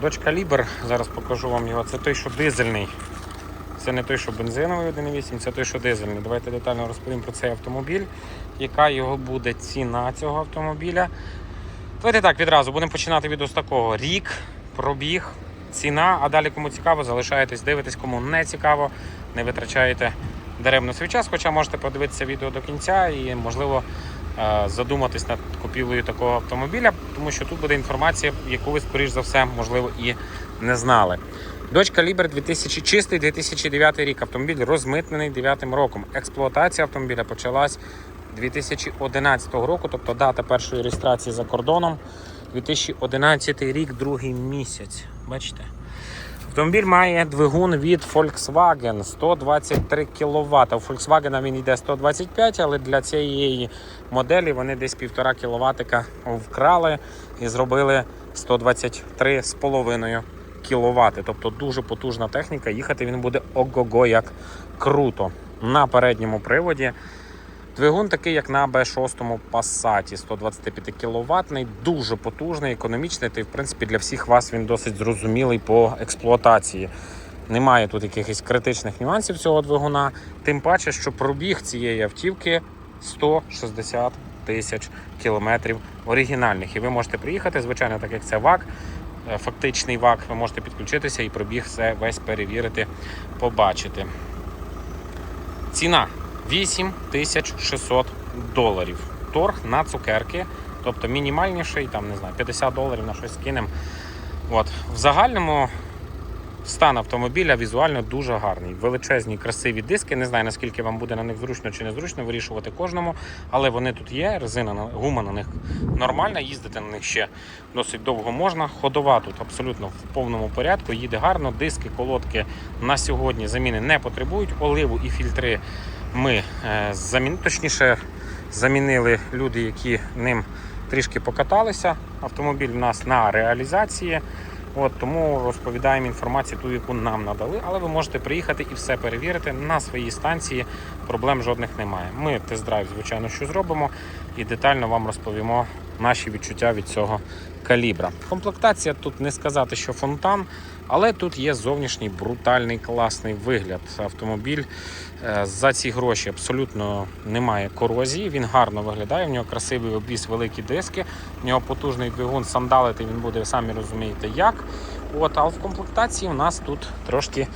Дочка Лібер, зараз покажу вам його. Це той, що дизельний. Це не той, що бензиновий 1.8, це той, що дизельний. Давайте детально розповім про цей автомобіль, яка його буде ціна цього автомобіля. Давайте так, відразу будемо починати відео з такого. Рік, пробіг, ціна, а далі кому цікаво, залишаєтесь, дивитесь, кому не цікаво, не витрачаєте даремно свій час, хоча можете подивитися відео до кінця і, можливо, задуматись над купівлею такого автомобіля, тому що тут буде інформація, яку ви, скоріш за все, можливо, і не знали. Дочка Лібер 2000, чистий 2009 рік. Автомобіль розмитнений 9 роком. Експлуатація автомобіля почалась 2011 року, тобто дата першої реєстрації за кордоном 2011 рік, другий місяць. Бачите? Автомобіль має двигун від Volkswagen 123 кВт. У Volkswagen він йде 125, але для цієї моделі вони десь 1,5 кВт вкрали і зробили 123,5 кВт. Тобто дуже потужна техніка. Їхати він буде ого-го як круто. На передньому приводі. Двигун такий, як на B6 Passat, 125 кВт, дуже потужний, економічний, та й в принципі для всіх вас він досить зрозумілий по експлуатації. Немає тут якихось критичних нюансів цього двигуна. Тим паче, що пробіг цієї автівки 160 тисяч кілометрів оригінальних. І ви можете приїхати, звичайно, так як це ВАК, е, фактичний ВАК, ви можете підключитися і пробіг все весь перевірити, побачити. Ціна 8600 доларів. Торг на цукерки, тобто мінімальніший, там не знаю, 50 доларів на щось скинемо. От. В загальному стан автомобіля візуально дуже гарний. Величезні, красиві диски. Не знаю, наскільки вам буде на них зручно чи незручно вирішувати кожному, але вони тут є. Резина на- гума на них нормальна, їздити на них ще досить довго можна. Ходова тут абсолютно в повному порядку, їде гарно. Диски, колодки на сьогодні заміни не потребують. Оливу і фільтри ми е, замін... точніше замінили люди, які ним трішки покаталися. Автомобіль у нас на реалізації. От тому розповідаємо інформацію, ту, яку нам надали, але ви можете приїхати і все перевірити на своїй станції. Проблем жодних немає. Ми тест-драйв, звичайно, що зробимо, і детально вам розповімо наші відчуття від цього калібра. Комплектація тут не сказати, що фонтан, але тут є зовнішній брутальний класний вигляд. Автомобіль е, за ці гроші абсолютно немає корозії. Він гарно виглядає. В нього красивий обвіз, великі диски. В нього потужний двигун, сандалити він буде, самі розумієте, як. От, а в комплектації у нас тут трошки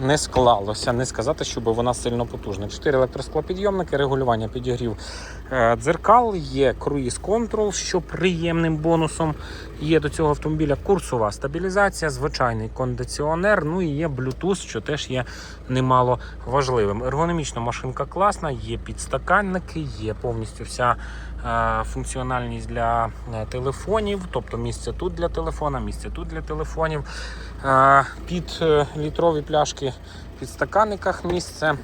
не склалося. Не сказати, щоб вона сильно потужна. Чотири електросклопідйомники, регулювання підігрів е, дзеркал, є круїз контрол, що приємним бонусом. Є до цього автомобіля курсова стабілізація, звичайний кондиціонер, ну і є Bluetooth, що теж є немало важливим. Ергономічна машинка класна, є підстаканники, є повністю вся функціональність для е, телефонів, тобто місце тут для телефона, місце тут для телефонів. Е, Під е, літрові пляшки під стаканниках місце.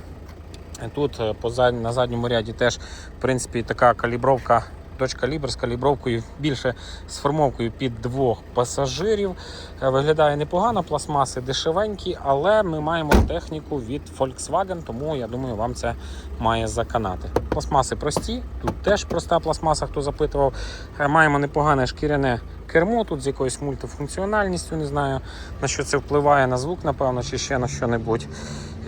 Тут е, на задньому ряді теж в принципі така калібровка. Дочка Лібер з калібровкою більше з формовкою під двох пасажирів. Е, Виглядає непогано, пластмаси дешевенькі, але ми маємо техніку від Volkswagen, тому я думаю, вам це має заканати. Пластмаси прості, тут теж проста пластмаса, хто запитував. Е, Маємо непогане шкіряне кермо, тут з якоюсь мультифункціональністю, не знаю на що це впливає, на звук, напевно, чи ще на що-небудь.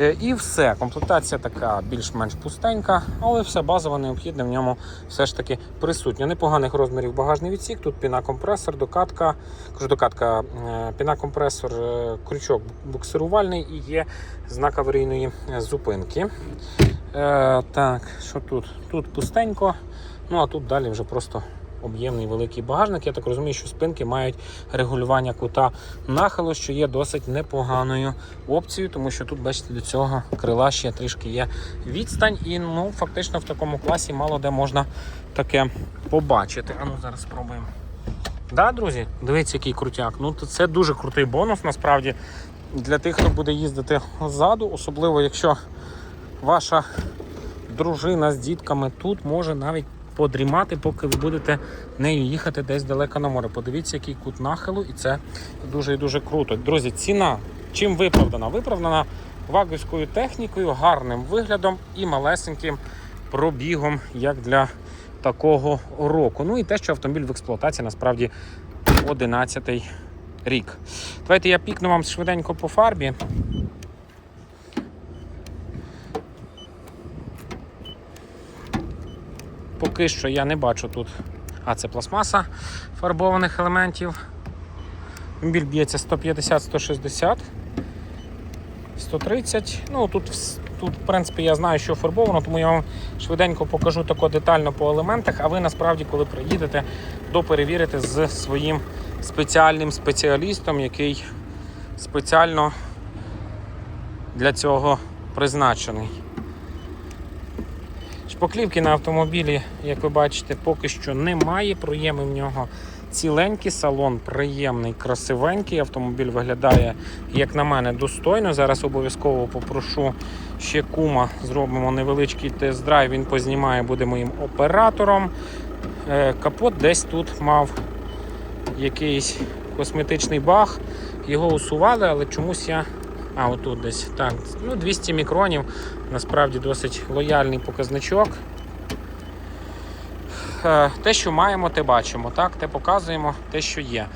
Е, І все. Комплектація така більш-менш пустенька, але все базове необхідне в ньому все ж таки присутнє. Непоганих розмірів багажний відсік. Тут пінакомпресор, докатка, докатка, е, пінакомпресор, е, крючок буксирувальний і є знак аварійної зупинки. Е, так, що тут? Тут пустенько, ну а тут далі вже просто об'ємний великий багажник. Я так розумію, що спинки мають регулювання кута нахилу, що є досить непоганою опцією, тому що тут, бачите, до цього крила ще трішки є відстань, і ну фактично в такому класі мало де можна таке побачити. А ну зараз спробуємо. Да, друзі, дивіться, який крутяк. Ну, це дуже крутий бонус насправді для тих, хто буде їздити ззаду, особливо якщо ваша дружина з дітками тут може навіть подрімати, поки ви будете нею їхати десь далеко на море. Подивіться, який кут нахилу, і це дуже і дуже круто. Друзі, ціна чим виправдана? Виправдана вагівською технікою, гарним виглядом і малесеньким пробігом, як для такого року. Ну і те, що автомобіль в експлуатації насправді 11 рік. Давайте я пікну вам швиденько по фарбі. Поки що я не бачу тут. А, це пластмаса фарбованих елементів. Автомобіль б'ється 150-160. 130. Ну тут, тут, в принципі, я знаю, що фарбовано, тому я вам швиденько покажу тако детально по елементах. А ви насправді, коли приїдете, доперевірите з своїм спеціальним спеціалістом, який спеціально для цього призначений. Шпаклівки на автомобілі, як ви бачите, поки що немає. Проєми в нього ціленький, салон приємний, красивенький. Автомобіль виглядає, як на мене, достойно. Зараз обов'язково попрошу ще кума, зробимо невеличкий тест-драйв. Він познімає, буде моїм оператором. Е, Капот десь тут мав якийсь косметичний баг. Його усували, але чомусь я. А, отут десь. Так, ну 200 мікронів. Насправді досить лояльний показничок. Е, Те, що маємо, те бачимо. Так, те показуємо, те, що є.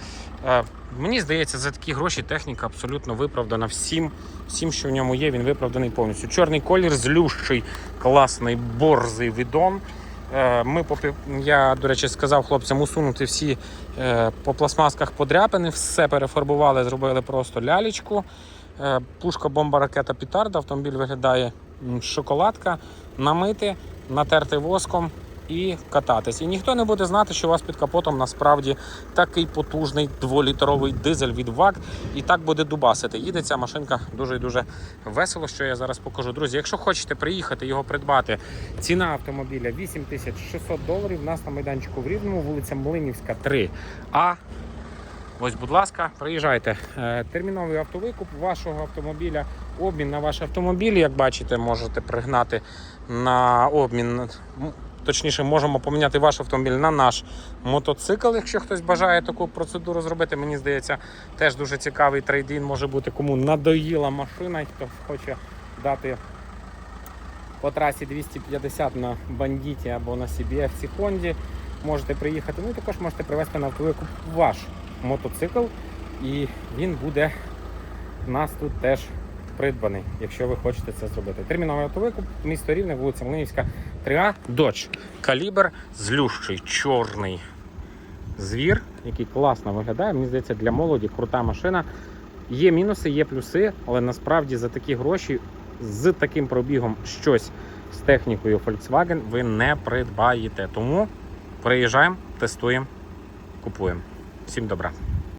Е, Мені здається, за такі гроші техніка абсолютно виправдана всім, всім, що в ньому є, він виправданий повністю. Чорний колір, злющий, класний, борзий відон. Е, Ми я, до речі, сказав хлопцям усунути всі по пластмасках подряпини, все перефарбували, зробили просто лялечку. Е, Пушка, бомба, ракета, пітарда. Автомобіль виглядає шоколадка, намити, натерти воском і кататись. І ніхто не буде знати, що у вас під капотом насправді такий потужний дволітровий дизель від ВАГ. І так буде дубасити. Їде ця машинка дуже і дуже весело, що я зараз покажу. Друзі, якщо хочете приїхати його придбати, ціна автомобіля 8600 доларів. У нас на майданчику в Рівному, вулиця Млинівська, 3. Ось, будь ласка, приїжджайте. Е, Терміновий автовикуп вашого автомобіля, обмін на ваш автомобіль, як бачите, можете пригнати на обмін. Точніше, можемо поміняти ваш автомобіль на наш мотоцикл, якщо хтось бажає таку процедуру зробити. Мені здається, теж дуже цікавий трейдин може бути кому надоїла машина, хто хоче дати по трасі 250 на бандіті або на CBF Хонді. Можете приїхати. Ну і також можете привезти на автовикуп ваш мотоцикл, і він буде у нас тут теж придбаний, якщо ви хочете це зробити. Терміновий автовикуп, місто Рівне, вулиця Млинівська, 3А, Dodge. Калібр злющий, чорний звір, який класно виглядає. Мені здається, для молоді крута машина. Є мінуси, є плюси, але насправді за такі гроші з таким пробігом щось з технікою Volkswagen ви не придбаєте. Тому приїжджаємо, тестуємо, купуємо. Всім добра.